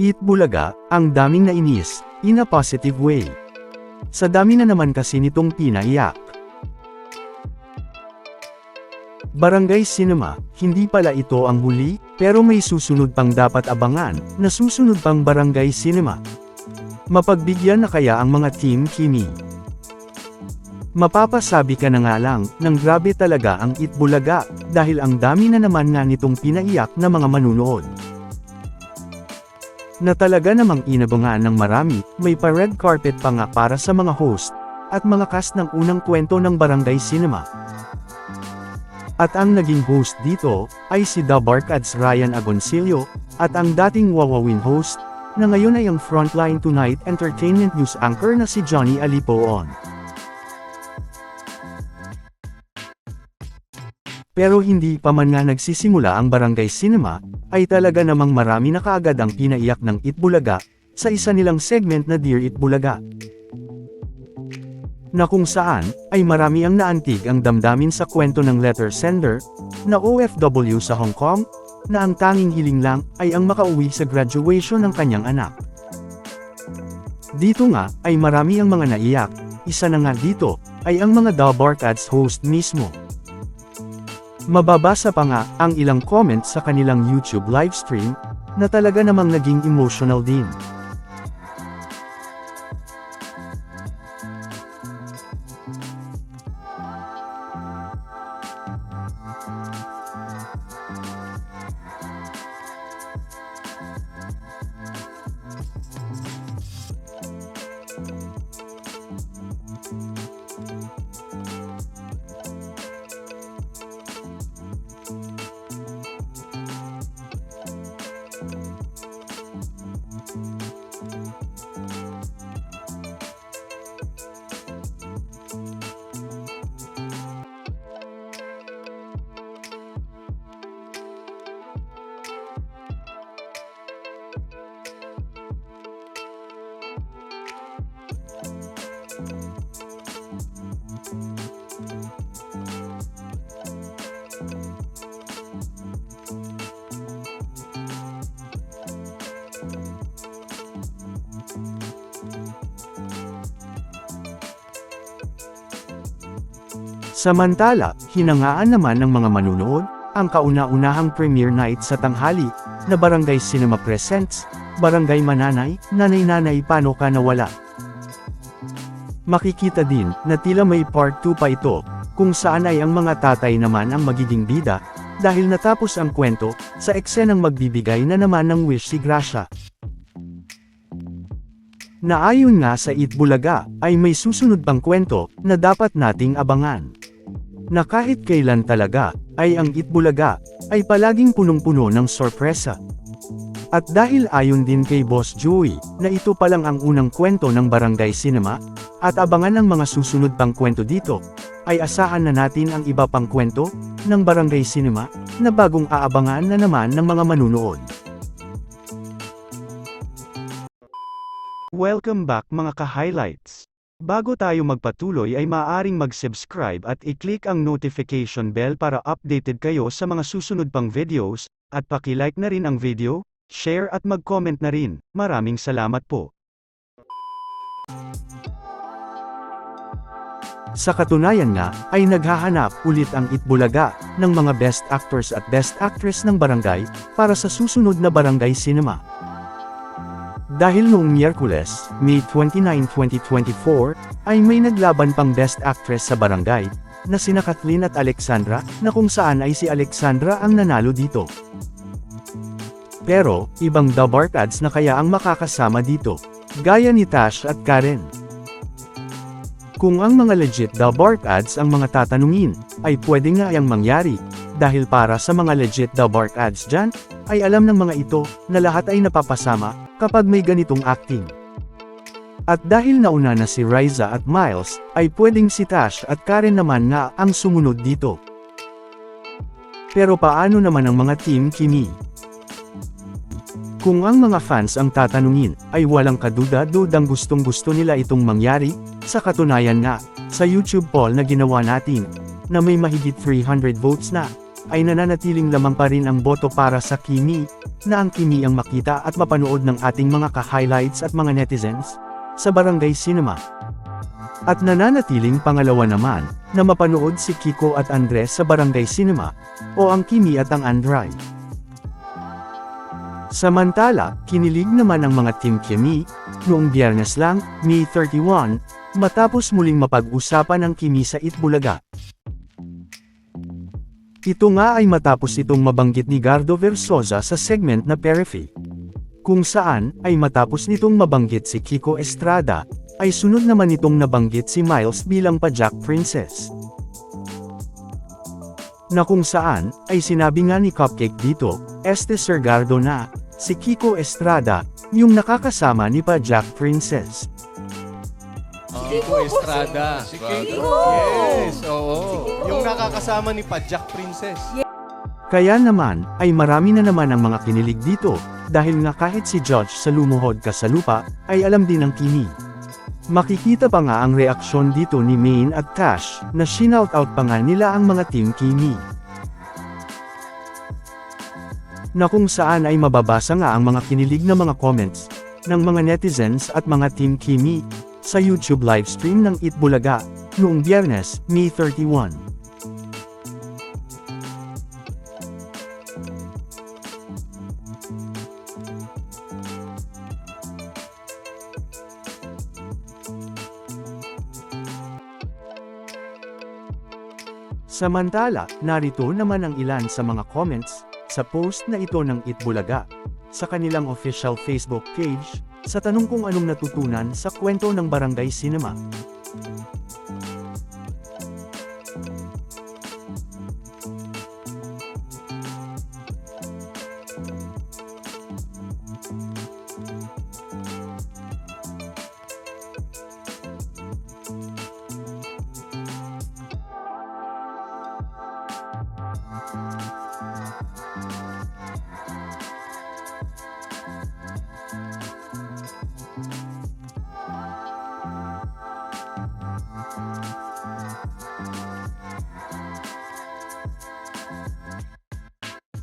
Eat Bulaga, ang daming nainis, in a positive way. Sa dami na naman kasi nitong pinaiyak. Barangay Cinema, hindi pala ito ang huli, pero may susunod pang dapat abangan, na susunod pang Barangay Cinema. Mapagbigyan na kaya ang mga Team Kimi. Mapapasabi ka na nga lang, ng grabe talaga ang Itbulaga, dahil ang dami na naman nga nitong pinaiyak na mga manunood. Na talaga namang inabangan ng marami, may pa red carpet pa nga para sa mga host, at mga cast ng unang kwento ng Barangay Cinema. At ang naging host dito, ay si The Barkads Ryan Agoncillo, at ang dating Wawawin host, na ngayon ay ang Frontline Tonight Entertainment News Anchor na si Johnny Alipoon. Pero hindi pa man nga nagsisimula ang Barangay Cinema, ay talaga namang marami na kaagad ang pinaiyak ng Itbulaga, sa isa nilang segment na Dear Itbulaga. Na kung saan, ay marami ang naantig ang damdamin sa kwento ng letter sender, na OFW sa Hong Kong, na ang tanging hiling lang, ay ang makauwi sa graduation ng kanyang anak. Dito nga, ay marami ang mga naiyak, isa na nga dito, ay ang mga The Barkads host mismo. Mababasa pa nga ang ilang comments sa kanilang YouTube livestream na talaga namang naging emotional din. Samantala, hinangaan naman ng mga manunood, ang kauna-unahang premiere night sa tanghali, na Barangay Cinema Presents, Barangay Mananay, Nanay-Nanay Paano Ka Nawala. Makikita din, na tila may part 2 pa ito, kung saan ay ang mga tatay naman ang magiging bida, dahil natapos ang kwento, sa eksenang magbibigay na naman ng wish si Gracia. Na ayon nga sa Itbulaga, ay may susunod pang kwento, na dapat nating abangan. Na kahit kailan talaga, ay ang Itbulaga, ay palaging punong-puno ng sorpresa. At dahil ayon din kay Boss Joey, na ito pa lang ang unang kwento ng Barangay Cinema, at abangan ang mga susunod pang kwento dito, ay asahan na natin ang iba pang kwento, ng Barangay Cinema, na bagong aabangan na naman ng mga manunood. Welcome back mga ka-highlights. Bago tayo magpatuloy ay maaaring mag-subscribe at i-click ang notification bell para updated kayo sa mga susunod pang videos, at paki-like na rin ang video, share at mag-comment na rin. Maraming salamat po. Sa katunayan nga, ay naghahanap ulit ang Itbulaga ng mga best actors at best actress ng barangay para sa susunod na barangay cinema. Dahil noong Miyerkules, May 29, 2024, ay may naglaban pang best actress sa barangay, na sina Kathleen at Alexandra, na kung saan ay si Alexandra ang nanalo dito. Pero, ibang The Barkads na kaya ang makakasama dito, gaya ni Tash at Karen. Kung ang mga legit The Barkads ang mga tatanungin, ay pwede nga yang mangyari, dahil para sa mga legit The Barkads dyan, ay alam ng mga ito, na lahat ay napapasama, kapag may ganitong acting. At dahil nauna na si Riza at Miles, ay pwedeng si Tash at Karen naman nga ang sumunod dito. Pero paano naman ang mga Team Kimi? Kung ang mga fans ang tatanungin, ay walang kaduda-dudang gustong gusto nila itong mangyari, sa katunayan nga, sa YouTube poll na ginawa natin, na may mahigit 300 votes na, ay nananatiling lamang pa rin ang boto para sa Kimi, na ang kimi ang makita at mapanood ng ating mga ka-highlights at mga netizens sa Barangay Cinema. At nananatiling pangalawa naman na mapanood si Kiko at Andres sa Barangay Cinema o ang Kimi at ang Andray. Samantala, kinilig naman ang mga Team Kimi noong biyernes lang, May 31, matapos muling mapag-usapan ang Kimi sa Itbulaga. Ito nga ay matapos itong mabanggit ni Gardo Versosa sa segment na Perifi. Kung saan, ay matapos nitong mabanggit si Kiko Estrada, ay sunod naman itong nabanggit si Miles bilang pa Jack Princess. Na kung saan, ay sinabi nga ni Cupcake dito, Este Sir Gardo na, si Kiko Estrada, yung nakakasama ni pa Jack Princess. Kiko Estrada. Si Kiko. Yes, oo. Yung nakakasama ni pa Jack Princess. Kaya naman, ay marami na naman ang mga kinilig dito, dahil nga kahit si Judge sa lumuhod ka sa lupa, ay alam din ang kimi. Makikita pa nga ang reaksyon dito ni Main at Tash, na shinout out pa nga nila ang mga Team Kimi. Na kung saan ay mababasa nga ang mga kinilig na mga comments, ng mga netizens at mga Team Kimi, sa YouTube livestream ng Itbulaga, noong biyernes, May 31. Samantala, narito naman ang ilan sa mga comments sa post na ito ng Itbulaga sa kanilang official Facebook page sa tanong kung anong natutunan sa kwento ng Barangay Cinema.